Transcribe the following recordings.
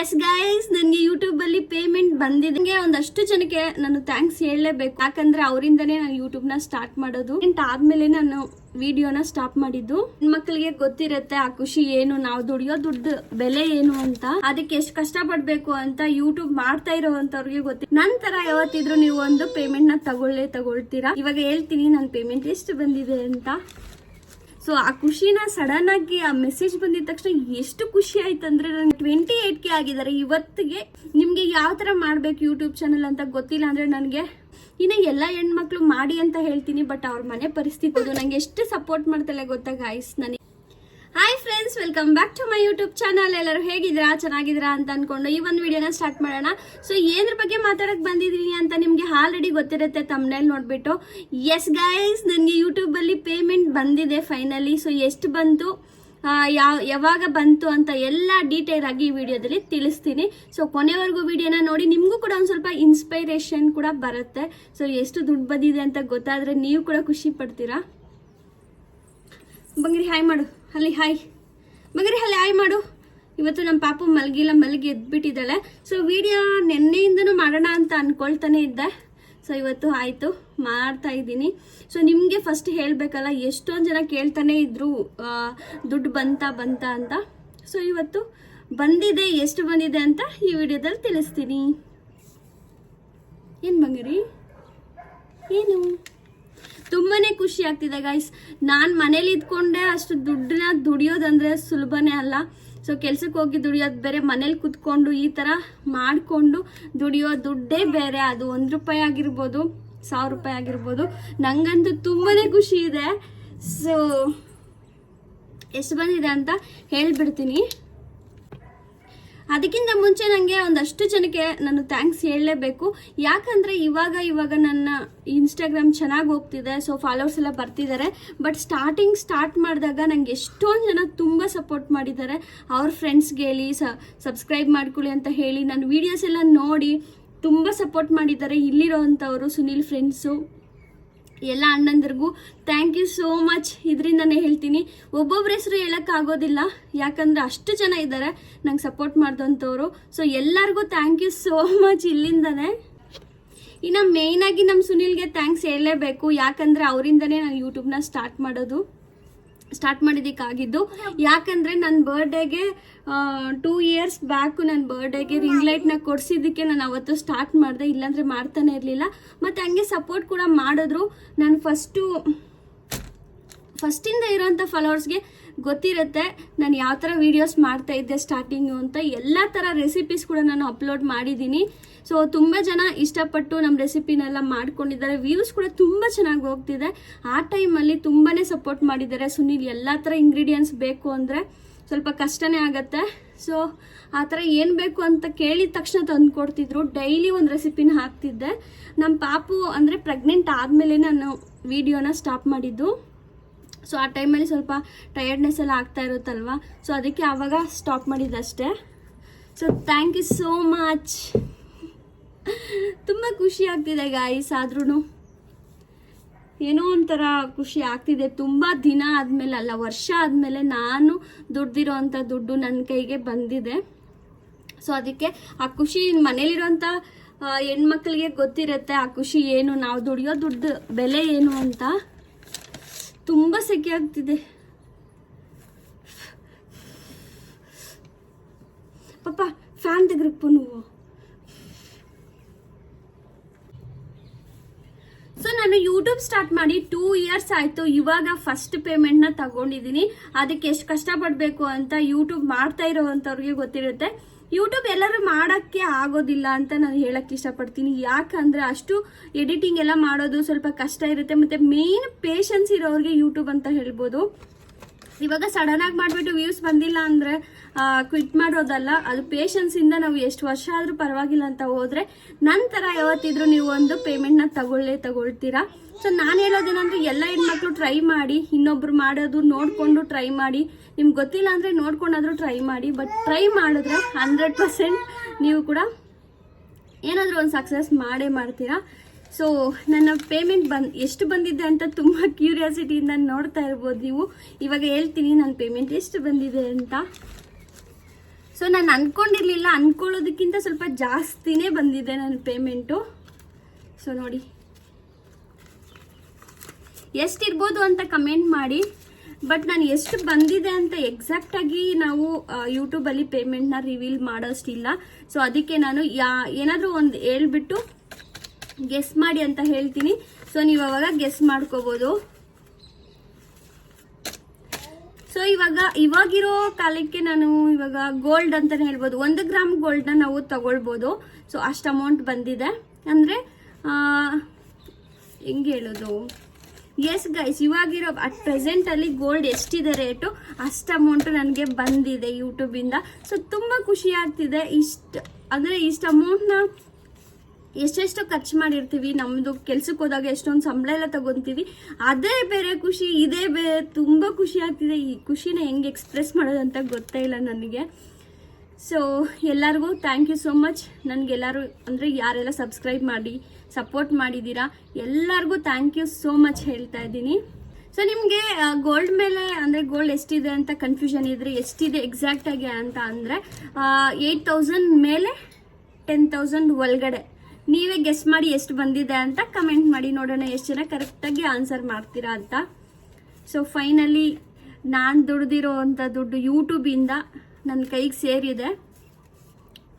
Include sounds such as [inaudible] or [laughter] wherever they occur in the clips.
S guys ನನಗೆ YouTube ಅಲ್ಲಿ payment ಬಂದಿದ್ದಂಗೆ ಒಂದಷ್ಟು ಜನಕ್ಕೆ ನಾನು ಥ್ಯಾಂಕ್ಸ್ ಹೇಳಲೇಬೇಕು. ಯಾಕಂದ್ರೆ ಅವರಿಂದನೇ ನಾನು ಯೂಟ್ಯೂಬ್ನ ಸ್ಟಾರ್ಟ್ ಮಾಡೋದು. ಪೇಮೆಂಟ್ ಆದ್ಮೇಲೆ ನಾನು ವಿಡಿಯೋನ ಸ್ಟಾಪ್ ಮಾಡಿದ್ದು. ಮಕ್ಕಳಿಗೆ ಗೊತ್ತಿರುತ್ತೆ ಆ ಖುಷಿ ಏನು, ನಾವು ದುಡಿಯೋ ದುಡ್ಡು ಬೆಲೆ ಏನು ಅಂತ. ಅದಕ್ಕೆ ಎಷ್ಟು ಕಷ್ಟ ಪಡ್ಬೇಕು ಅಂತ ಯೂಟ್ಯೂಬ್ ಮಾಡ್ತಾ ಇರೋವಂಥವ್ರಿಗೆ ಗೊತ್ತಿ ನಂತರ ಯಾವತ್ತಿದ್ರು ನೀವು ಒಂದು ಪೇಮೆಂಟ್ನ ತಗೊಳ್ಳೇ ತಗೊಳ್ತೀರಾ? ಇವಾಗ ಹೇಳ್ತೀನಿ, ನನ್ನ ಪೇಮೆಂಟ್ ಎಷ್ಟು ಬಂದಿದೆ ಅಂತ. ಸೊ ಆ ಖುಷಿನ ಸಡನ್ ಆಗಿ ಆ ಮೆಸೇಜ್ ಬಂದಿದ ತಕ್ಷಣ ಎಷ್ಟು ಖುಷಿ ಆಯ್ತಂದ್ರೆ ನಂಗೆ ಟ್ವೆಂಟಿ ಏಟ್ ಕೆ ಆಗಿದ್ದಾರೆ. ಇವತ್ತಿಗೆ ನಿಮ್ಗೆ ಯಾವ ತರ ಮಾಡ್ಬೇಕು ಯೂಟ್ಯೂಬ್ ಚಾನಲ್ ಅಂತ ಗೊತ್ತಿಲ್ಲ ಅಂದ್ರೆ ನನಗೆ ಇನ್ನ ಎಲ್ಲ ಹೆಣ್ಮಕ್ಳು ಮಾಡಿ ಅಂತ ಹೇಳ್ತೀನಿ ಬಟ್ ಅವ್ರ ಮನೆ ಪರಿಸ್ಥಿತಿ ನಂಗೆ ಎಷ್ಟು ಸಪೋರ್ಟ್ ಮಾಡ್ತಾಳೆ ಗೊತ್ತಾ ಗಾಯ್ಸ್ ನನಗೆ hi friends welcome back to my YouTube channel ಎಲ್ಲರೂ ಹೇಗಿದ್ದೀರಾ? ಚೆನ್ನಾಗಿದ್ದೀರಾ ಅಂತ ಅನ್ಕೊಂಡು ಈ ಒಂದು ವಿಡಿಯೋನ ಸ್ಟಾರ್ಟ್ ಮಾಡೋಣ. ಸೊ ಏದ್ರ ಬಗ್ಗೆ ಮಾತಾಡಕ್ ಬಂದಿದ್ದೀನಿ ಅಂತ ನಿಮಗೆ ಆಲ್ರೆಡಿ ಗೊತ್ತಿರುತ್ತೆ ತಮ್ಮನೇಲಿ ನೋಡ್ಬಿಟ್ಟು. ಎಸ್ ಗೈಸ್ ನನಗೆ ಯೂಟ್ಯೂಬಲ್ಲಿ ಪೇಮೆಂಟ್ ಬಂದಿದೆ ಫೈನಲಿ ಸೊ ಎಷ್ಟು ಬಂತು? ಯಾವ ಯಾವಾಗ ಬಂತು ಅಂತ ಎಲ್ಲ ಡೀಟೇಲ್ ಆಗಿ ಈ ವಿಡಿಯೋದಲ್ಲಿ ತಿಳಿಸ್ತೀನಿ. ಸೊ ಕೊನೆವರೆಗೂ ವಿಡಿಯೋನ ನೋಡಿ ನಿಮಗೂ ಕೂಡ ಒಂದು ಸ್ವಲ್ಪ ಇನ್ಸ್ಪೈರೇಷನ್ ಕೂಡ ಬರುತ್ತೆ. ಸೊ ಎಷ್ಟು ದುಡ್ಡು ಬಂದಿದೆ ಅಂತ ಗೊತ್ತಾದ್ರೆ ನೀವು ಕೂಡ ಖುಷಿ ಪಡ್ತೀರಾ? ಬಂಗ್ರಿ ಹಾಯ್ ಮಾಡು. ಅಲ್ಲಿ ಹಾಯ್. ಮಗರಿ ಅಲ್ಲಿ ಹಾಯ್ ಮಾಡು. ಇವತ್ತು ನಮ್ಮ ಪಾಪು ಮಲಗಿಲ್ಲ ಮಲಗಿ ಎದ್ಬಿಟ್ಟಿದ್ದಾಳೆ. ಸೊ ವಿಡಿಯೋ ನಿನ್ನೆಯಿಂದನೂ ಮಾಡೋಣ ಅಂತ ಅಂದ್ಕೊಳ್ತಾನೆ ಇದ್ದೆ. ಸೊ ಇವತ್ತು ಆಯಿತು ಮಾಡ್ತಾ ಇದ್ದೀನಿ. ಸೊ ನಿಮಗೆ ಫಸ್ಟ್ ಹೇಳಬೇಕಲ್ಲ ಎಷ್ಟೊಂದು ಜನ ಕೇಳ್ತಾನೆ ಇದ್ರು ಆ, ದುಡ್ಡು ಬಂತ ಬಂತ ಅಂತ. ಸೊ ಇವತ್ತು ಬಂದಿದೆ ಎಷ್ಟು ಬಂದಿದೆ ಅಂತ ಈ ವಿಡಿಯೋದಲ್ಲಿ ತಿಳಿಸ್ತೀನಿ. ಏನು ಬಂಗರಿ ಏನು? ತುಂಬಾನೇ ಖುಷಿ ಆಗ್ತಿದೆ ಗೈಸ್ ನಾನು ಮನೇಲಿ ಇದ್ಕೊಂಡೆ ಅಷ್ಟು ದುಡ್ಡನ್ನ ದುಡಿಯೋದಂದ್ರೆ ಸುಲಭನೇ ಅಲ್ಲ. ಸೊ ಕೆಲ್ಸಕ್ಕೆ ಹೋಗಿ ದುಡಿಯೋದು ಬೇರೆ, ಮನೇಲಿ ಕುತ್ಕೊಂಡು ಈ ಥರ ಮಾಡಿಕೊಂಡು ದುಡಿಯೋ ದುಡ್ಡೇ ಬೇರೆ. ಅದು ಒಂದು ರೂಪಾಯಿ ಆಗಿರ್ಬೋದು, ಸಾವಿರ ರೂಪಾಯಿ ಆಗಿರ್ಬೋದು. ನನಗಂತೂ ತುಂಬಾನೇ ಖುಷಿ ಇದೆ. ಸೊ ಎಷ್ಟು ಬಂದಿದೆ ಅಂತ ಹೇಳ್ಬಿಡ್ತೀನಿ. ಅದಕ್ಕಿಂತ ಮುಂಚೆ ನನಗೆ ಒಂದಷ್ಟು ಜನಕ್ಕೆ ನಾನು ಥ್ಯಾಂಕ್ಸ್ ಹೇಳಲೇಬೇಕು. ಯಾಕಂದರೆ ಇವಾಗ ಇವಾಗ ನನ್ನ ಇನ್ಸ್ಟಾಗ್ರಾಮ್ ಚೆನ್ನಾಗಿ ಹೋಗ್ತಿದೆ ಸೊ ಫಾಲೋವರ್ಸ್ ಎಲ್ಲ ಬರ್ತಿದ್ದಾರೆ. ಬಟ್ ಸ್ಟಾರ್ಟಿಂಗ್ ಸ್ಟಾರ್ಟ್ ಮಾಡಿದಾಗ ನಂಗೆ ಎಷ್ಟೊಂದು ಜನ ತುಂಬ ಸಪೋರ್ಟ್ ಮಾಡಿದ್ದಾರೆ. ಅವ್ರ ಫ್ರೆಂಡ್ಸ್ಗೆ ಹೇಳಿ ಸಬ್ಸ್ಕ್ರೈಬ್ ಮಾಡ್ಕೊಳ್ಳಿ ಅಂತ ಹೇಳಿ ನನ್ನ ವೀಡಿಯೋಸ್ ಎಲ್ಲ ನೋಡಿ ತುಂಬ ಸಪೋರ್ಟ್ ಮಾಡಿದ್ದಾರೆ ಇಲ್ಲಿರೋವಂಥವರು, ಸುನಿಲ್ ಫ್ರೆಂಡ್ಸು ಎಲ್ಲ ಅಣ್ಣಂದ್ರಿಗೂ ಥ್ಯಾಂಕ್ ಯು ಸೋ ಮಚ್ ಇದರಿಂದನೇ ಹೇಳ್ತೀನಿ, ಒಬ್ಬೊಬ್ರ ಹೆಸರು ಹೇಳೋಕ್ಕಾಗೋದಿಲ್ಲ ಯಾಕಂದರೆ ಅಷ್ಟು ಜನ ಇದ್ದಾರೆ ನಂಗೆ ಸಪೋರ್ಟ್ ಮಾಡಿದಂಥವ್ರು. ಸೊ ಎಲ್ಲರಿಗೂ ಥ್ಯಾಂಕ್ ಯು ಸೋ ಮಚ್ ಇಲ್ಲಿಂದನೇ. ಇನ್ನು ಮೇಯ್ನಾಗಿ ನಮ್ಮ ಸುನಿಲ್ಗೆ ಥ್ಯಾಂಕ್ಸ್ ಹೇಳಲೇಬೇಕು. ಯಾಕಂದರೆ ಅವರಿಂದನೇ ನಾನು ಯೂಟ್ಯೂಬ್ನ ಸ್ಟಾರ್ಟ್ ಮಾಡೋದು. ಸ್ಟಾರ್ಟ್ ಮಾಡಿದ್ದಕ್ಕಾಗಿದ್ದು. ಯಾಕಂದರೆ ನನ್ನ ಬರ್ಡೇಗೆ ಟೂ ಇಯರ್ಸ್ ಬ್ಯಾಕು ನನ್ನ ಬರ್ಡೇಗೆ ರಿಂಗ್ ಲೈಟ್ನ ಕೊಡಿಸಿದ್ದಕ್ಕೆ ನಾನು ಅವತ್ತು ಸ್ಟಾರ್ಟ್ ಮಾಡಿದೆ. ಇಲ್ಲಾಂದರೆ ಮಾಡ್ತಾನೆ ಇರಲಿಲ್ಲ. ಮತ್ತು ಹಂಗೆ ಸಪೋರ್ಟ್ ಕೂಡ ಮಾಡಿದ್ರು. ನಾನು ಫಸ್ಟು ಫಸ್ಟಿಂದ ಇರೋಂಥ ಫಾಲೋವರ್ಸ್ಗೆ ಗೊತ್ತಿರುತ್ತೆ. ನಾನು ಯಾವ ಥರ ವೀಡಿಯೋಸ್ ಮಾಡ್ತಾ ಇದ್ದೆ ಸ್ಟಾರ್ಟಿಂಗು ಅಂತ ಎಲ್ಲ ಥರ ರೆಸಿಪೀಸ್ ಕೂಡ ನಾನು ಅಪ್ಲೋಡ್ ಮಾಡಿದ್ದೀನಿ ಸೊ ತುಂಬ ಜನ ಇಷ್ಟಪಟ್ಟು ನಮ್ಮ ರೆಸಿಪಿನೆಲ್ಲ ಮಾಡ್ಕೊಂಡಿದ್ದಾರೆ. ವ್ಯೂಸ್ ಕೂಡ ತುಂಬ ಚೆನ್ನಾಗಿ ಹೋಗ್ತಿದೆ. ಆ ಟೈಮಲ್ಲಿ ತುಂಬಾ ಸಪೋರ್ಟ್ ಮಾಡಿದ್ದಾರೆ. ಸುನಿಲ್, ಎಲ್ಲ ಥರ ಇಂಗ್ರೀಡಿಯೆಂಟ್ಸ್ ಬೇಕು ಅಂದರೆ ಸ್ವಲ್ಪ ಕಷ್ಟನೇ ಆಗುತ್ತೆ. ಸೊ ಆ ಥರ ಏನು ಬೇಕು ಅಂತ ಕೇಳಿದ ತಕ್ಷಣ ತಂದು ಕೊಡ್ತಿದ್ರು. ಡೈಲಿ ಒಂದು ರೆಸಿಪಿನ ಹಾಕ್ತಿದ್ದೆ. ನಮ್ಮ ಪಾಪು ಅಂದರೆ ಪ್ರೆಗ್ನೆಂಟ್ ಆದಮೇಲೆ ನಾನು ವೀಡಿಯೋನ ಸ್ಟಾಪ್ ಮಾಡಿದ್ದು. ಸೊ ಆ ಟೈಮಲ್ಲಿ ಸ್ವಲ್ಪ ಟಯರ್ಡ್ನೆಸ್ ಎಲ್ಲ ಆಗ್ತಾ ಇರುತ್ತಲ್ವ? ಸೊ ಅದಕ್ಕೆ ಆವಾಗ stop ಮಾಡಿದ್ದಷ್ಟೇ so thank you so much ತುಂಬ ಖುಷಿ ಆಗ್ತಿದೆ ಗಾಯ್ಸ್ ಆದ್ರೂ ಏನೋ ಒಂಥರ ಖುಷಿ ಆಗ್ತಿದೆ. ತುಂಬ ದಿನ ಆದಮೇಲೆ ಅಲ್ಲ, ವರ್ಷ ಆದಮೇಲೆ ನಾನು ದುಡ್ದಿರೋ ಅಂಥ ದುಡ್ಡು ನನ್ನ ಕೈಗೆ ಬಂದಿದೆ. ಸೊ ಅದಕ್ಕೆ ಆ ಖುಷಿ ಮನೇಲಿರೋಂಥ ಹೆಣ್ಮಕ್ಳಿಗೆ ಗೊತ್ತಿರುತ್ತೆ, ಆ ಖುಷಿ ಏನು, ನಾವು ದುಡಿಯೋ ದುಡ್ಡು ಬೆಲೆ ಏನು ಅಂತ. ತುಂಬ ಸೆಕೆ ಆಗ್ತಿದೆ. ಪಾಪ ಫ್ಯಾನ್ ತೆಗ್ರಪ್ಪ ನೀವು. ಸೊ ನಾನು ಯೂಟ್ಯೂಬ್ ಸ್ಟಾರ್ಟ್ ಮಾಡಿ ಟೂ ಇಯರ್ಸ್ ಆಯಿತು. ಇವಾಗ ಫಸ್ಟ್ ಪೇಮೆಂಟ್ನ ತಗೊಂಡಿದ್ದೀನಿ. ಅದಕ್ಕೆ ಎಷ್ಟು ಕಷ್ಟಪಡಬೇಕು ಅಂತ ಯೂಟ್ಯೂಬ್ ಮಾಡ್ತಾ ಇರೋವಂಥವ್ರಿಗೆ ಗೊತ್ತಿರುತ್ತೆ. ಯೂಟ್ಯೂಬ್ ಎಲ್ಲರೂ ಮಾಡೋಕ್ಕೆ ಆಗೋದಿಲ್ಲ ಅಂತ ನಾನು ಹೇಳಕ್ಕೆ ಇಷ್ಟಪಡ್ತೀನಿ. ಯಾಕಂದರೆ ಅಷ್ಟು ಎಡಿಟಿಂಗ್ ಎಲ್ಲ ಮಾಡೋದು ಸ್ವಲ್ಪ ಕಷ್ಟ ಇರುತ್ತೆ. ಮತ್ತು ಮೇನ್ ಪೇಷನ್ಸ್ ಇರೋರಿಗೆ ಯೂಟ್ಯೂಬ್ ಅಂತ ಹೇಳ್ಬೋದು. ಇವಾಗ ಸಡನ್ ಆಗಿ ಮಾಡಿಬಿಟ್ಟು ವ್ಯೂಸ್ ಬಂದಿಲ್ಲ ಅಂದರೆ ಕ್ವಿಟ್ ಮಾಡೋದಲ್ಲ. ಅದು ಪೇಷನ್ಸಿಂದ ನಾವು ಎಷ್ಟು ವರ್ಷ ಆದರೂ ಪರವಾಗಿಲ್ಲ ಅಂತ ಹೋದರೆ, ನಂತರ ಯಾವತ್ತಿದ್ರೂ ನೀವು ಒಂದು ಪೇಮೆಂಟ್ನ ತಗೊಳ್ಳೇ, ತಗೊಳ್ತೀರಾ? ಸೊ ನಾನು ಹೇಳೋದೇನಂದ್ರೆ, ಎಲ್ಲ ಹೆಣ್ಮಕ್ಳು ಟ್ರೈ ಮಾಡಿ, ಇನ್ನೊಬ್ರು ಮಾಡೋದು ನೋಡಿಕೊಂಡು ಟ್ರೈ ಮಾಡಿ. ನಿಮ್ಗೆ ಗೊತ್ತಿಲ್ಲ ಅಂದರೆ ನೋಡ್ಕೊಂಡಾದರೂ ಟ್ರೈ ಮಾಡಿ. ಬಟ್ ಟ್ರೈ ಮಾಡಿದ್ರೆ ಹಂಡ್ರೆಡ್ ಪರ್ಸೆಂಟ್ ನೀವು ಕೂಡ ಏನಾದರೂ ಒಂದು ಸಕ್ಸಸ್ ಮಾಡೇ ಮಾಡ್ತೀರಾ. ಸೊ ನನ್ನ ಪೇಮೆಂಟ್ ಬಂದ್, ಎಷ್ಟು ಬಂದಿದೆ ಅಂತ ತುಂಬ ಕ್ಯೂರಿಯಾಸಿಟಿಯಿಂದ ನೋಡ್ತಾ ಇರ್ಬೋದು ನೀವು. ಇವಾಗ ಹೇಳ್ತೀನಿ ನನ್ನ ಪೇಮೆಂಟ್ ಎಷ್ಟು ಬಂದಿದೆ ಅಂತ. ಸೊ ನಾನು ಅಂದ್ಕೊಂಡಿರಲಿಲ್ಲ ಅನ್ಕೊಳ್ಳೋದಕ್ಕಿಂತ ಸ್ವಲ್ಪ ಜಾಸ್ತಿನೇ ಬಂದಿದೆ ನನ್ನ ಪೇಮೆಂಟು ಸೊ ನೋಡಿ. ಎಷ್ಟಿರ್ಬೋದು ಅಂತ ಕಮೆಂಟ್ ಮಾಡಿ. ಬಟ್ ನಾನು ಎಷ್ಟು ಬಂದಿದೆ ಅಂತ ಎಕ್ಸಾಕ್ಟಾಗಿ ನಾವು ಯೂಟ್ಯೂಬಲ್ಲಿ ಪೇಮೆಂಟ್ನ ರಿವೀಲ್ ಮಾಡೋಷ್ಟಿಲ್ಲ. ಸೊ ಅದಕ್ಕೆ ನಾನು ಯಾ, ಏನಾದರೂ ಒಂದು ಹೇಳ್ಬಿಟ್ಟು ಗೆಸ್ ಮಾಡಿ ಅಂತ ಹೇಳ್ತೀನಿ. ಸೊ ನೀವು ಅವಾಗ ಗೆಸ್ ಮಾಡ್ಕೋಬೋದು. ಸೊ ಇವಾಗ, ಇವಾಗಿರೋ ಕಾಲಕ್ಕೆ ನಾನು ಇವಾಗ ಗೋಲ್ಡ್ ಅಂತ ಹೇಳ್ಬೋದು. ಒಂದು ಗ್ರಾಮ್ ಗೋಲ್ಡ್ನ ನಾವು ತಗೊಳ್ಬೋದು. ಸೊ ಅಷ್ಟು ಅಮೌಂಟ್ ಬಂದಿದೆ. ಅಂದರೆ ಹೆಂಗೆ ಹೇಳೋದು? ಎಸ್ ಗೈಸ್ ಇವಾಗಿರೋ, ಅಟ್ ಪ್ರೆಸೆಂಟಲ್ಲಿ ಗೋಲ್ಡ್ ಎಷ್ಟಿದೆ ರೇಟು ಅಷ್ಟು ಅಮೌಂಟು ನನಗೆ ಬಂದಿದೆ ಯೂಟ್ಯೂಬಿಂದ ಸೊ ತುಂಬ ಖುಷಿ ಆಗ್ತಿದೆ. ಇಷ್ಟು, ಅಂದರೆ ಇಷ್ಟು ಅಮೌಂಟ್ನ ಎಷ್ಟೆಷ್ಟು ಖರ್ಚು ಮಾಡಿರ್ತೀವಿ ನಮ್ಮದು ಕೆಲ್ಸಕ್ಕೆ ಹೋದಾಗ ಎಷ್ಟೊಂದು ಸಂಬಳ ಎಲ್ಲ ತಗೊಂತೀವಿ. ಅದೇ ಬೇರೆ ಖುಷಿ, ಇದೇ ಬೇರೆ ತುಂಬ ಖುಷಿ ಆಗ್ತಿದೆ. ಈ ಖುಷಿನ ಹೆಂಗೆ ಎಕ್ಸ್ಪ್ರೆಸ್ ಮಾಡೋದಂತ ಗೊತ್ತೇ ಇಲ್ಲ ನನಗೆ. ಸೊ ಎಲ್ಲರಿಗೂ ಥ್ಯಾಂಕ್ ಯು ಸೋ ಮಚ್ ನನಗೆಲ್ಲರೂ, ಅಂದರೆ ಯಾರೆಲ್ಲ ಸಬ್ಸ್ಕ್ರೈಬ್ ಮಾಡಿ ಸಪೋರ್ಟ್ ಮಾಡಿದ್ದೀರಾ ಎಲ್ಲರಿಗೂ ಥ್ಯಾಂಕ್ ಯು ಸೋ ಮಚ್ ಹೇಳ್ತಾ ಇದ್ದೀನಿ. ಸೊ ನಿಮಗೆ ಗೋಲ್ಡ್ ಮೇಲೆ, ಅಂದರೆ ಗೋಲ್ಡ್ ಎಷ್ಟಿದೆ ಅಂತ ಕನ್ಫ್ಯೂಷನ್ ಇದ್ರೆ, ಎಷ್ಟಿದೆ ಎಕ್ಸಾಕ್ಟಾಗಿ ಅಂತ ಅಂದರೆ ಏಯ್ಟ್ ತೌಸಂಡ್ ಮೇಲೆ ಟೆನ್ ತೌಸಂಡ್ ಒಳಗಡೆ. ನೀವೇ ಗೆಸ್ ಮಾಡಿ ಎಷ್ಟು ಬಂದಿದೆ ಅಂತ ಕಮೆಂಟ್ ಮಾಡಿ ನೋಡೋಣ. ಎಷ್ಟು ಜನ ಕರೆಕ್ಟಾಗಿ ಆನ್ಸರ್ ಮಾಡ್ತೀರಾ ಅಂತ. ಸೊ ಫೈನಲಿ ನಾನು ದುಡ್ದಿರೋ ಅಂಥ ದುಡ್ಡು ಯೂಟ್ಯೂಬಿಂದ ನನ್ನ ಕೈಗೆ ಸೇರಿದೆ.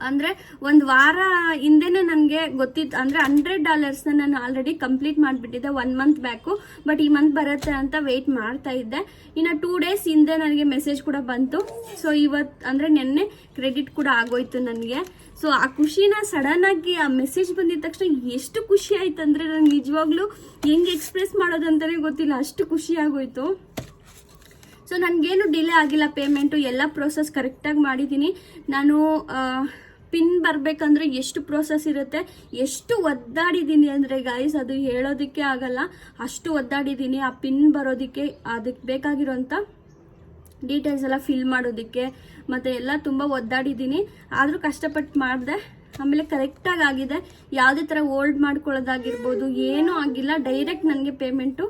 ಅಂದರೆ ಒಂದು ವಾರ ಹಿಂದೆನೇ ನನಗೆ ಗೊತ್ತಿತ್ತು ಅಂದರೆ ಹಂಡ್ರೆಡ್ ಡಾಲರ್ಸ್ನ ನಾನು ಆಲ್ರೆಡಿ ಕಂಪ್ಲೀಟ್ ಮಾಡಿಬಿಟ್ಟಿದ್ದೆ ಒನ್ ಮಂತ್ ಬ್ಯಾಕು ಬಟ್ ಈ ಮಂತ್ ಬರುತ್ತೆ ಅಂತ ವೆಯ್ಟ್ ಮಾಡ್ತಾ ಇದ್ದೆ. ಇನ್ನು ಟೂ ಡೇಸ್ ಹಿಂದೆ ನನಗೆ ಮೆಸೇಜ್ ಕೂಡ ಬಂತು. ಸೊ ಇವತ್ತು ಅಂದರೆ ನಿನ್ನೆ ಕ್ರೆಡಿಟ್ ಕೂಡ ಆಗೋಯ್ತು ನನಗೆ. ಸೊ ಆ ಖುಷಿನ ಸಡನ್ ಆಗಿ ಆ ಮೆಸೇಜ್ ಬಂದಿದ ತಕ್ಷಣ ಎಷ್ಟು ಖುಷಿ ಆಯ್ತು ಅಂದರೆ ನನಗೆ ನಿಜವಾಗ್ಲೂ ಹೆಂಗೆ ಎಕ್ಸ್ಪ್ರೆಸ್ ಮಾಡೋದಂತಲೇ ಗೊತ್ತಿಲ್ಲ. ಅಷ್ಟು ಖುಷಿ ಆಗೋಯ್ತು. ಸೊ ನನಗೇನು ಡಿಲೇ ಆಗಿಲ್ಲ ಪೇಮೆಂಟು ಎಲ್ಲ ಪ್ರೋಸೆಸ್ ಕರೆಕ್ಟಾಗಿ ಮಾಡಿದ್ದೀನಿ ನಾನು ಪಿನ್ ಬರಬೇಕಂದ್ರೆ ಎಷ್ಟು ಪ್ರೋಸೆಸ್ ಇರುತ್ತೆ? ಎಷ್ಟು ಒದ್ದಾಡಿದ್ದೀನಿ ಅಂದರೆ ಗಾಯ್ಸ್ ಅದು ಹೇಳೋದಕ್ಕೆ ಆಗಲ್ಲ. ಅಷ್ಟು ಒದ್ದಾಡಿದ್ದೀನಿ, ಆ ಪಿನ್ ಬರೋದಕ್ಕೆ, ಅದಕ್ಕೆ ಬೇಕಾಗಿರೋಂಥ ಡೀಟೇಲ್ಸ್ ಎಲ್ಲ ಫಿಲ್ ಮಾಡೋದಕ್ಕೆ, ಮತ್ತು ಎಲ್ಲ ತುಂಬ ಒದ್ದಾಡಿದ್ದೀನಿ. ಆದರೂ ಕಷ್ಟಪಟ್ಟು ಮಾಡಿದೆ. ಆಮೇಲೆ ಕರೆಕ್ಟಾಗಿ ಆಗಿದೆ. ಯಾವುದೇ ಥರ ಓಲ್ಡ್ ಮಾಡ್ಕೊಳ್ಳೋದಾಗಿರ್ಬೋದು, ಏನೂ ಆಗಿಲ್ಲ. ಡೈರೆಕ್ಟ್ ನನಗೆ ಪೇಮೆಂಟು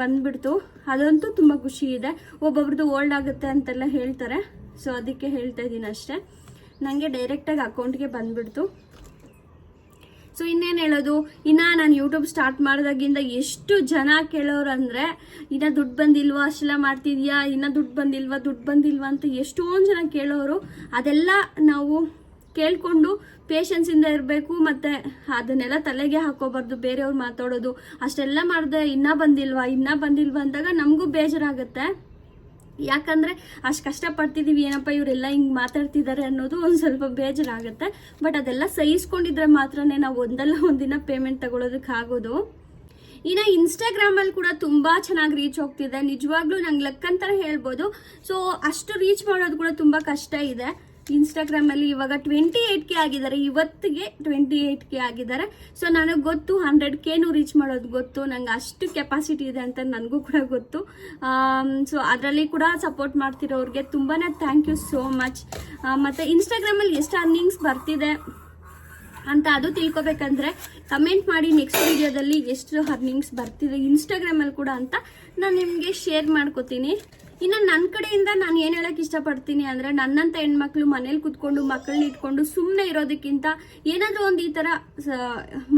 ಬಂದ್ಬಿಡ್ತು. ಅದಂತೂ ತುಂಬ ಖುಷಿ ಇದೆ. ಒಬ್ಬೊಬ್ರದ್ದು ಓಲ್ಡ್ ಆಗುತ್ತೆ ಅಂತೆಲ್ಲ ಹೇಳ್ತಾರೆ. ಸೊ ಅದಕ್ಕೆ ಹೇಳ್ತಾ ಇದ್ದೀನಿ ಅಷ್ಟೇ. ನನಗೆ ಡೈರೆಕ್ಟಾಗಿ ಅಕೌಂಟ್ಗೆ ಬಂದ್ಬಿಡ್ತು. ಸೊ ಇನ್ನೇನು ಹೇಳೋದು? ಇನ್ನು ನಾನು ಯೂಟ್ಯೂಬ್ ಸ್ಟಾರ್ಟ್ ಮಾಡಿದಾಗಿಂದ ಎಷ್ಟು ಜನ ಕೇಳೋರು ಅಂದರೆ ಇನ್ನು ದುಡ್ಡು ಬಂದಿಲ್ವಾ, ಅಷ್ಟೆಲ್ಲ ಮಾಡ್ತಿದ್ಯಾ, ಇನ್ನು ದುಡ್ಡು ಬಂದಿಲ್ವಾ ದುಡ್ಡು ಬಂದಿಲ್ವಾ ಅಂತ ಎಷ್ಟೊಂದು ಜನ ಕೇಳೋರು. ಅದೆಲ್ಲ ನಾವು ಕೇಳಿಕೊಂಡು ಪೇಷನ್ಸಿಂದ ಇರಬೇಕು, ಮತ್ತು ಅದನ್ನೆಲ್ಲ ತಲೆಗೆ ಹಾಕೋಬಾರ್ದು, ಬೇರೆಯವ್ರು ಮಾತಾಡೋದು. ಅಷ್ಟೆಲ್ಲ ಮಾಡಿದೆ ಇನ್ನೂ ಬಂದಿಲ್ವಾ ಇನ್ನೂ ಬಂದಿಲ್ವಾ ಅಂದಾಗ ನಮಗೂ ಬೇಜಾರಾಗುತ್ತೆ. ಯಾಕಂದರೆ ಅಷ್ಟು ಕಷ್ಟಪಡ್ತಿದ್ದೀವಿ ಏನಪ್ಪ ಇವರೆಲ್ಲ ಹಿಂಗೆ ಮಾತಾಡ್ತಿದ್ದಾರೆ ಅನ್ನೋದು ಒಂದು ಸ್ವಲ್ಪ ಬೇಜಾರಾಗುತ್ತೆ. ಬಟ್ ಅದೆಲ್ಲ ಸಹಿಸ್ಕೊಂಡಿದ್ರೆ ಮಾತ್ರನೇ ನಾವು ಒಂದಲ್ಲ ಒಂದಿನ ಪೇಮೆಂಟ್ ತಗೊಳ್ಳೋದಕ್ಕೆ ಆಗೋದು. ಇನ್ನು ಇನ್ಸ್ಟಾಗ್ರಾಮಲ್ಲಿ ಕೂಡ ತುಂಬ ಚೆನ್ನಾಗಿ ರೀಚ್ ಹೋಗ್ತಿದೆ. ನಿಜವಾಗ್ಲೂ ನಂಗೆ ಅಂತಾನೆ ಹೇಳ್ಬೋದು. ಸೊ ಅಷ್ಟು ರೀಚ್ ಮಾಡೋದು ಕೂಡ ತುಂಬ ಕಷ್ಟ ಇದೆ. ಇನ್ಸ್ಟಾಗ್ರಾಮಲ್ಲಿ ಇವಾಗ ಟ್ವೆಂಟಿ ಏಯ್ಟ್ ಕೆ ಆಗಿದ್ದಾರೆ. ಇವತ್ತಿಗೆ ಟ್ವೆಂಟಿ ಏಯ್ಟ್ ಕೆ ಆಗಿದ್ದಾರೆ. ಸೊ ನನಗೆ ಗೊತ್ತು ಹಂಡ್ರೆಡ್ ಕೆನೂ ರೀಚ್ ಮಾಡೋದು ಗೊತ್ತು. ನಂಗೆ ಅಷ್ಟು ಕೆಪಾಸಿಟಿ ಇದೆ ಅಂತ ನನಗೂ ಕೂಡ ಗೊತ್ತು. ಸೊ ಅದರಲ್ಲಿ ಕೂಡ ಸಪೋರ್ಟ್ ಮಾಡ್ತಿರೋರಿಗೆ ತುಂಬಾ ಥ್ಯಾಂಕ್ ಯು ಸೋ ಮಚ್ ಮತ್ತು ಇನ್ಸ್ಟಾಗ್ರಾಮಲ್ಲಿ ಎಷ್ಟು ಅರ್ನಿಂಗ್ಸ್ ಬರ್ತಿದೆ? ಅಂತ ಅದು ತಿಳ್ಕೊಬೇಕಂದ್ರೆ ಕಮೆಂಟ್ ಮಾಡಿ ನೆಕ್ಸ್ಟ್ ವಿಡಿಯೋದಲ್ಲಿ ಎಷ್ಟು ಅರ್ನಿಂಗ್ಸ್ ಬರ್ತಿದೆ ಇನ್ಸ್ಟಾಗ್ರಾಮಲ್ಲಿ ಕೂಡ ಅಂತ ನಾನು ನಿಮಗೆ ಶೇರ್ ಮಾಡ್ಕೋತೀನಿ. ಇನ್ನು ನನ್ನ ಕಡೆಯಿಂದ ನಾನು ಏನು ಹೇಳಕ್ಕೆ ಇಷ್ಟಪಡ್ತೀನಿ ಅಂದರೆ ನನ್ನಂಥ ಹೆಣ್ಮಕ್ಳು ಮನೇಲಿ ಕುತ್ಕೊಂಡು ಮಕ್ಕಳನ್ನ ಇಟ್ಕೊಂಡು ಸುಮ್ಮನೆ ಇರೋದಕ್ಕಿಂತ ಏನಾದರೂ ಒಂದು ಈ ಥರ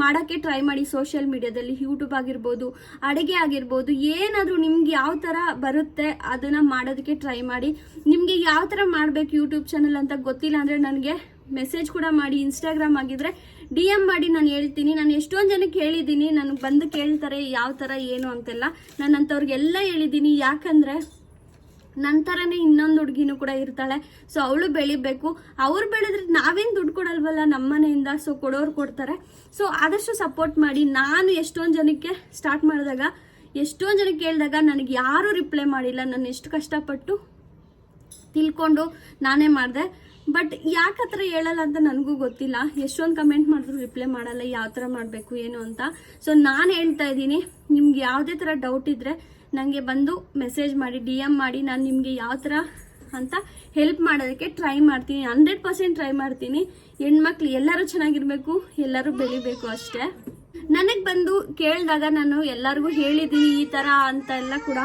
ಮಾಡೋಕ್ಕೆ ಟ್ರೈ ಮಾಡಿ ಸೋಷಿಯಲ್ ಮೀಡಿಯಾದಲ್ಲಿ ಯೂಟ್ಯೂಬ್ ಆಗಿರ್ಬೋದು, ಅಡುಗೆ ಆಗಿರ್ಬೋದು, ಏನಾದರೂ ನಿಮ್ಗೆ ಯಾವ ಥರ ಬರುತ್ತೆ ಅದನ್ನು ಮಾಡೋದಕ್ಕೆ ಟ್ರೈ ಮಾಡಿ. ನಿಮಗೆ ಯಾವ ಥರ ಮಾಡಬೇಕು ಯೂಟ್ಯೂಬ್ ಚಾನಲ್ ಅಂತ ಗೊತ್ತಿಲ್ಲ ಅಂದರೆ ನನಗೆ ಮೆಸೇಜ್ ಕೂಡ ಮಾಡಿ ಇನ್ಸ್ಟಾಗ್ರಾಮ್ ಆಗಿದ್ರೆ ಡಿ ಎಂ ಮಾಡಿ ನಾನು ಹೇಳ್ತೀನಿ. ನಾನು ಎಷ್ಟೊಂದು ಜನಕ್ಕೆ ಹೇಳಿದ್ದೀನಿ ನನಗೆ ಬಂದು ಕೇಳ್ತಾರೆ, ಯಾವ ಥರ ಏನು ಅಂತೆಲ್ಲ. ನಾನು ಅಂಥವ್ರಿಗೆಲ್ಲ ಹೇಳಿದ್ದೀನಿ. ಯಾಕಂದರೆ ನನ್ನ ಥರನೇ ಇನ್ನೊಂದು ಹುಡುಗಿನೂ ಕೂಡ ಇರ್ತಾಳೆ. ಸೊ ಅವಳು ಬೆಳಿಬೇಕು. ಅವ್ರು ಬೆಳೆದ್ರೆ ನಾವೇನು ದುಡ್ಡು ಕೊಡಲ್ವಲ್ಲ? ನಮ್ಮ ಮನೆಯಿಂದ. ಸೊ ಕೊಡೋರು ಕೊಡ್ತಾರೆ. ಸೊ ಆದಷ್ಟು ಸಪೋರ್ಟ್ ಮಾಡಿ. ನಾನು ಎಷ್ಟೊಂದು ಜನಕ್ಕೆ ಸ್ಟಾರ್ಟ್ ಮಾಡಿದಾಗ, ಎಷ್ಟೊಂದು ಜನಕ್ಕೆ ಕೇಳಿದಾಗ ನನಗೆ ಯಾರೂ ರಿಪ್ಲೈ ಮಾಡಿಲ್ಲ. ನಾನು ಎಷ್ಟು ಕಷ್ಟಪಟ್ಟು ತಿಳ್ಕೊಂಡು ನಾನೇ ಮಾಡಿದೆ. ಬಟ್ ಯಾಕೆ ಹತ್ರ ಹೇಳಲ್ಲ ಅಂತ ನನಗೂ ಗೊತ್ತಿಲ್ಲ. ಎಷ್ಟೊಂದು ಕಮೆಂಟ್ ಮಾಡಿದ್ರು ರಿಪ್ಲೈ ಮಾಡಲ್ಲ, ಯಾವ ಥರ ಮಾಡಬೇಕು, ಏನು ಅಂತ. ಸೊ ನಾನು ಹೇಳ್ತಾ ಇದ್ದೀನಿ, ನಿಮ್ಗೆ ಯಾವುದೇ ಥರ ಡೌಟ್ ಇದ್ದರೆ ನನಗೆ ಬಂದು ಮೆಸೇಜ್ ಮಾಡಿ ಡಿ ಎಂ ಮಾಡಿ, ನಾನು ನಿಮಗೆ ಯಾವ ಥರ ಅಂತ ಹೆಲ್ಪ್ ಮಾಡೋದಕ್ಕೆ ಟ್ರೈ ಮಾಡ್ತೀನಿ. ಹಂಡ್ರೆಡ್ ಪರ್ಸೆಂಟ್ ಟ್ರೈ ಮಾಡ್ತೀನಿ. ಹೆಣ್ಮಕ್ಳು ಎಲ್ಲರೂ ಚೆನ್ನಾಗಿರಬೇಕು, ಎಲ್ಲರೂ ಬೆಳಿಬೇಕು ಅಷ್ಟೇ. ನನಗೆ ಬಂದು ಕೇಳಿದಾಗ ನಾನು ಎಲ್ಲರಿಗೂ ಹೇಳಿದ್ದೀನಿ ಈ ಥರ ಅಂತ ಎಲ್ಲ ಕೂಡ.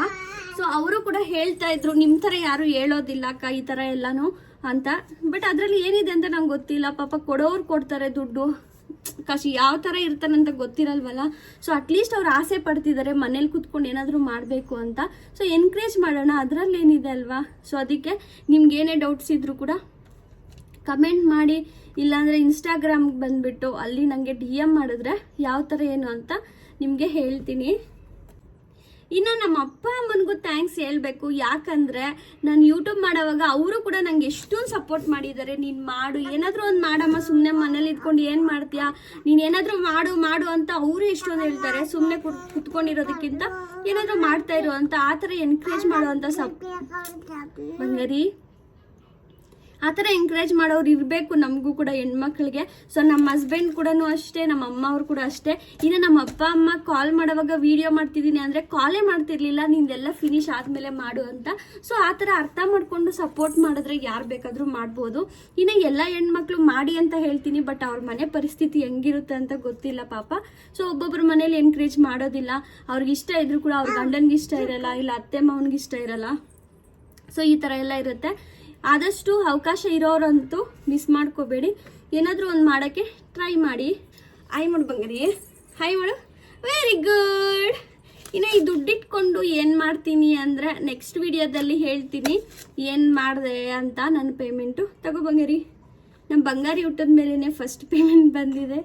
ಸೊ ಅವರು ಕೂಡ ಹೇಳ್ತಾ ಇದ್ರು ನಿಮ್ಮ ಥರ ಯಾರು ಹೇಳೋದಿಲ್ಲ ಅಕ್ಕ, ಈ ಥರ ಎಲ್ಲಾನು. ಅಂತ. ಬಟ್ ಅದರಲ್ಲಿ ಏನಿದೆ ಅಂತ ನಂಗೆ ಗೊತ್ತಿಲ್ಲ. ಪಾಪ ಕೊಡೋರು ಕೊಡ್ತಾರೆ ದುಡ್ಡು. ಕಾಶಿ ಯಾವ ಥರ ಇರ್ತಾನಂತ ಗೊತ್ತಿರಲ್ವಲ್ಲ? ಸೊ ಅಟ್ಲೀಸ್ಟ್ ಅವ್ರು ಆಸೆ ಪಡ್ತಿದ್ದಾರೆ ಮನೇಲಿ ಕುತ್ಕೊಂಡು ಏನಾದರೂ ಮಾಡಬೇಕು ಅಂತ. ಸೊ ಎನ್ಕರೇಜ್ ಮಾಡೋಣ. ಅದರಲ್ಲಿ ಏನಿದೆ ಅಲ್ವಾ? ಸೊ ಅದಕ್ಕೆ ನಿಮ್ಗೆ ಏನೇ ಡೌಟ್ಸ್ ಇದ್ರೂ ಕೂಡ ಕಮೆಂಟ್ ಮಾಡಿ. ಇಲ್ಲಾಂದರೆ ಇನ್ಸ್ಟಾಗ್ರಾಮ್ಗೆ ಬಂದುಬಿಟ್ಟು ಅಲ್ಲಿ ನನಗೆ ಡಿ ಎಂ ಮಾಡಿದ್ರೆ ಯಾವ ಥರ ಏನು ಅಂತ ನಿಮಗೆ ಹೇಳ್ತೀನಿ. ಇನ್ನು ನಮ್ಮ ಅಪ್ಪ ಅಮ್ಮನಿಗೂ ಥ್ಯಾಂಕ್ಸ್ ಹೇಳಬೇಕು. ಯಾಕಂದರೆ ನಾನು ಯೂಟ್ಯೂಬ್ ಮಾಡೋವಾಗ ಅವರು ಕೂಡ ನಂಗೆ ಎಷ್ಟೊಂದು ಸಪೋರ್ಟ್ ಮಾಡಿದ್ದಾರೆ. ನೀನು ಮಾಡು, ಏನಾದರೂ ಒಂದು ಮಾಡಮ್ಮ. ಸುಮ್ಮನೆ ಮನೇಲಿ ಇದ್ಕೊಂಡು ಏನು ಮಾಡ್ತೀಯಾ? ನೀನು ಏನಾದರೂ ಮಾಡು ಮಾಡು ಅಂತ ಅವರು ಎಷ್ಟೊಂದು ಹೇಳ್ತಾರೆ. ಸುಮ್ಮನೆ ಕುತ್ಕೊಂಡಿರೋದಕ್ಕಿಂತ ಏನಾದರೂ ಮಾಡ್ತಾ ಇರು ಅಂತ, ಆ ಥರ ಎನ್ಕರೇಜ್ ಮಾಡುವಂಥ ಸಪ್ ಬಂಗಾರಿ? ಆ ಥರ ಎಂಕರೇಜ್ ಮಾಡೋರು ಇರಬೇಕು ನಮಗೂ ಕೂಡ ಹೆಣ್ಮಕ್ಳಿಗೆ. ಸೊ ನಮ್ಮ ಹಸ್ಬೆಂಡ್ ಕೂಡ ಅಷ್ಟೇ, ನಮ್ಮ ಅಮ್ಮ ಅವ್ರು ಕೂಡ ಅಷ್ಟೇ. ಇನ್ನು ನಮ್ಮ ಅಪ್ಪ, ಅಮ್ಮ ಕಾಲ್ ಮಾಡೋವಾಗ ವಿಡಿಯೋ ಮಾಡ್ತಿದ್ದೀನಿ ಅಂದರೆ ಕಾಲೇ ಮಾಡ್ತಿರ್ಲಿಲ್ಲ, ನಿಂದೆಲ್ಲ ಫಿನಿಶ್ ಆದಮೇಲೆ ಮಾಡು ಅಂತ. ಸೊ ಆ ಥರ ಅರ್ಥ ಮಾಡಿಕೊಂಡು ಸಪೋರ್ಟ್ ಮಾಡಿದ್ರೆ ಯಾರು ಬೇಕಾದರೂ ಮಾಡ್ಬೋದು. ಇನ್ನು ಎಲ್ಲ ಹೆಣ್ಮಕ್ಳು ಮಾಡಿ ಅಂತ ಹೇಳ್ತೀನಿ ಬಟ್ ಅವ್ರ ಮನೆ ಪರಿಸ್ಥಿತಿ ಹೆಂಗಿರುತ್ತೆ ಅಂತ ಗೊತ್ತಿಲ್ಲ ಪಾಪ. ಸೊ ಒಬ್ಬೊಬ್ಬರ ಮನೇಲಿ ಎನ್ಕರೇಜ್ ಮಾಡೋದಿಲ್ಲ. ಅವ್ರಿಗೆ ಇಷ್ಟ ಇದ್ರೂ ಕೂಡ ಅವ್ರ ಗಂಡನಿಗೆ ಇಷ್ಟ ಇರಲ್ಲ, ಇಲ್ಲ ಅತ್ತೆ ಮಾವನಿಗೆ ಇಷ್ಟ ಇರಲ್ಲ. ಸೊ ಈ ಥರ ಎಲ್ಲ ಇರುತ್ತೆ. ಆದಷ್ಟು ಅವಕಾಶ ಇರೋರಂತೂ ಮಿಸ್ ಮಾಡ್ಕೋಬೇಡಿ. ಏನಾದರೂ ಒಂದು ಮಾಡೋಕ್ಕೆ ಟ್ರೈ ಮಾಡಿ. ಹಾಯ್ ಮಾಡು ಬಂಗಾರಿ ಹಾಯ್ ಮಾಡು. ವೆರಿ ಗುಡ್ ಇನ್ನು ಈ ದುಡ್ಡಿಟ್ಕೊಂಡು ಏನು ಮಾಡ್ತೀನಿ ಅಂದರೆ ನೆಕ್ಸ್ಟ್ ವಿಡಿಯೋದಲ್ಲಿ ಹೇಳ್ತೀನಿ ಏನು ಮಾಡಿದೆ ಅಂತ ನನ್ನ ಪೇಮೆಂಟು ತಗೋ ಬಂಗಾರಿ. ನಮ್ಮ ಬಂಗಾರಿ ಹುಟ್ಟದ ಮೇಲೇ ಫಸ್ಟ್ ಪೇಮೆಂಟ್ ಬಂದಿದೆ.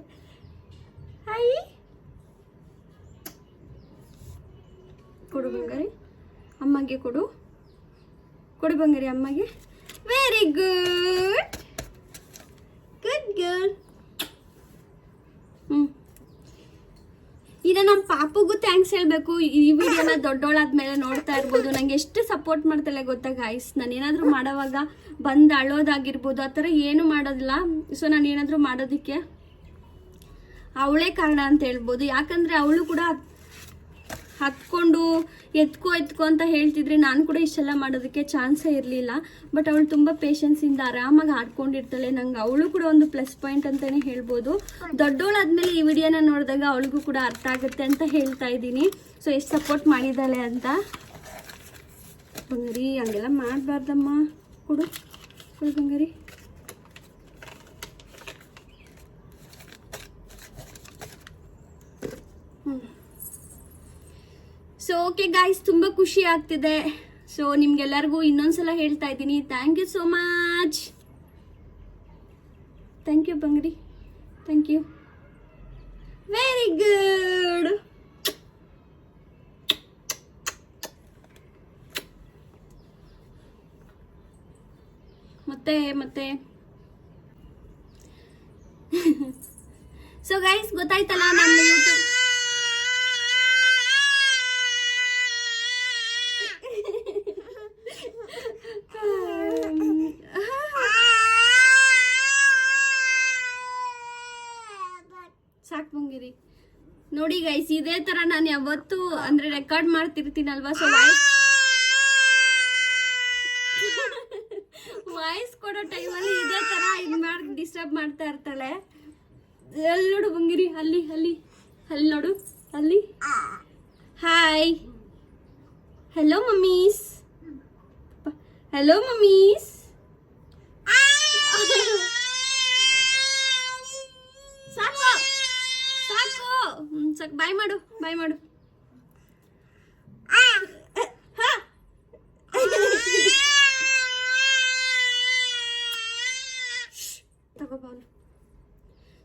ಹಾಯ್ ಕೊಡು ಬಂಗಾರಿ. ಅಮ್ಮಗೆ ಕೊಡು. ಕೊಡು ಬಂಗಾರಿ ಅಮ್ಮಗೆ. ವೆರಿ ಗುಡ್ ಗುಡ್ ಗರ್ಲ್ ಹ್ಞೂ ನಮ್ಮ ಪಾಪುಗೂ ಥ್ಯಾಂಕ್ಸ್ ಹೇಳಬೇಕು. ಈ ವಿಡಿಯೋನ ದೊಡ್ಡೋಳಾದ್ಮೇಲೆ ನೋಡ್ತಾ ಇರ್ಬೋದು. ನಂಗೆ ಎಷ್ಟು ಸಪೋರ್ಟ್ ಮಾಡ್ತಾಳೆ ಗೊತ್ತಾ ಗಾಯ್ಸ್ ನಾನು ಏನಾದರೂ ಮಾಡೋವಾಗ ಬಂದು ಅಳೋದಾಗಿರ್ಬೋದು. ಆ ಥರ ಏನು ಮಾಡೋದಿಲ್ಲ. ಸೊ ನಾನು ಏನಾದರೂ ಮಾಡೋದಕ್ಕೆ ಅವಳೇ ಕಾರಣ ಅಂತ ಹೇಳ್ಬೋದು. ಯಾಕಂದರೆ ಅವಳು ಕೂಡ ಹತ್ಕೊಂಡು ಎತ್ಕೋ ಎತ್ಕೋ ಅಂತ ಹೇಳ್ತಿದ್ರೆ ನಾನು ಕೂಡ ಇಷ್ಟೆಲ್ಲ ಮಾಡೋದಕ್ಕೆ ಚಾನ್ಸೇ ಇರಲಿಲ್ಲ. ಬಟ್ ಅವಳು ತುಂಬ ಪೇಷನ್ಸಿಂದ ಆರಾಮಾಗಿ ಆಡ್ಕೊಂಡಿರ್ತಾಳೆ. ನಂಗೆ ಅವಳು ಕೂಡ ಒಂದು ಪ್ಲಸ್ ಪಾಯಿಂಟ್ ಅಂತಲೇ ಹೇಳ್ಬೋದು. ದೊಡ್ಡವಳಾದ್ಮೇಲೆ ಈ ವಿಡಿಯೋನ ನೋಡಿದಾಗ ಅವಳಿಗೂ ಕೂಡ ಅರ್ಥ ಆಗುತ್ತೆ ಅಂತ ಹೇಳ್ತಾ ಇದ್ದೀನಿ. ಸೊ ಎಷ್ಟು ಸಪೋರ್ಟ್ ಮಾಡಿದ್ದಾಳೆ ಅಂತ? ಬಂಗಾರಿ, ಹಂಗೆಲ್ಲ ಮಾಡಬಾರ್ದಮ್ಮ. ಕೊಡು. ಕೊಡು ಬಂಗಾರಿ. ಸೊ ಓಕೆ ಗಾಯ್ಸ್ ತುಂಬ ಖುಷಿ ಆಗ್ತಿದೆ. ಸೊ ನಿಮ್ಗೆಲ್ಲರಿಗೂ ಇನ್ನೊಂದ್ಸಲ ಹೇಳ್ತಾ ಇದ್ದೀನಿ. Thank you so much thank you ಬಂಗ್ರಿ thank you very good ಮತ್ತೆ ಮತ್ತೆ. [laughs] ಸೊ ಗೈಸ್ ಗೊತ್ತಾಯ್ತಲ್ಲ? ನಮ್ಮ ಯೂಟ್ಯೂಬ್ ಗೈಸ್ ಇದೇ ತರ ನಾನು ಯಾವತ್ತು ಅಂದ್ರೆ ರೆಕಾರ್ಡ್ ಮಾಡ್ತಿರ್ತೀನಲ್ವಾ? ಸೊ ವಾಯ್ಸ್ ವಾಯ್ಸ್ ಕೊಡೋ ಟೈಮಲ್ಲಿ ಇದೇ ತರ ಇದು ಮಾಡಿ ಡಿಸ್ಟರ್ಬ್ ಮಾಡ್ತಾ ಇರ್ತಾಳೆ. ಅಲ್ಲಿ ನೋಡು ಬಂಗಿರಿ ಅಲ್ಲಿ ಅಲ್ಲಿ ಅಲ್ಲಿ ನೋಡು ಅಲ್ಲಿ. Hi hello mummies hello mummies ಸಾಕು. ಸಾಕು ಸಾಕು ಬಾಯ್ ಮಾಡು ಬಾಯ್ ಮಾಡು.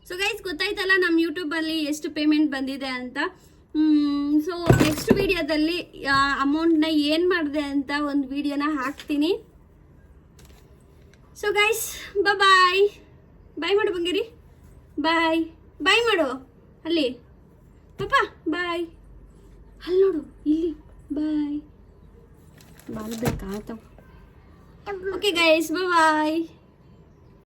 ಸೊ ಗೈಸ್ ಗೊತ್ತಾಯ್ತಲ್ಲ ನಮ್ಮ ಯೂಟ್ಯೂಬಲ್ಲಿ ಎಷ್ಟು ಪೇಮೆಂಟ್ ಬಂದಿದೆ ಅಂತ? ಸೊ ನೆಕ್ಸ್ಟ್ ವಿಡಿಯೋದಲ್ಲಿ ಅಮೌಂಟ್ನ ಏನು ಮಾಡಿದೆ ಅಂತ ಒಂದು ವಿಡಿಯೋನ ಹಾಕ್ತೀನಿ. ಸೊ ಗೈಸ್ ಬಾಯ್ ಬಾಯ್ ಮಾಡು, ಬಂಗಿರಿ. ಬಾಯ್ ಬಾಯ್ ಮಾಡು. ಅಲ್ಲಿ. ಪಾಪ ಬಾಯ್. ಅಲ್ಲಿ ನೋಡು ಇಲ್ಲಿ. ಬಾಯ್. ಬಾಲ್ ಬೇಕಾ ಓಕೆ ಗೈಸ್ ಬಾಯ್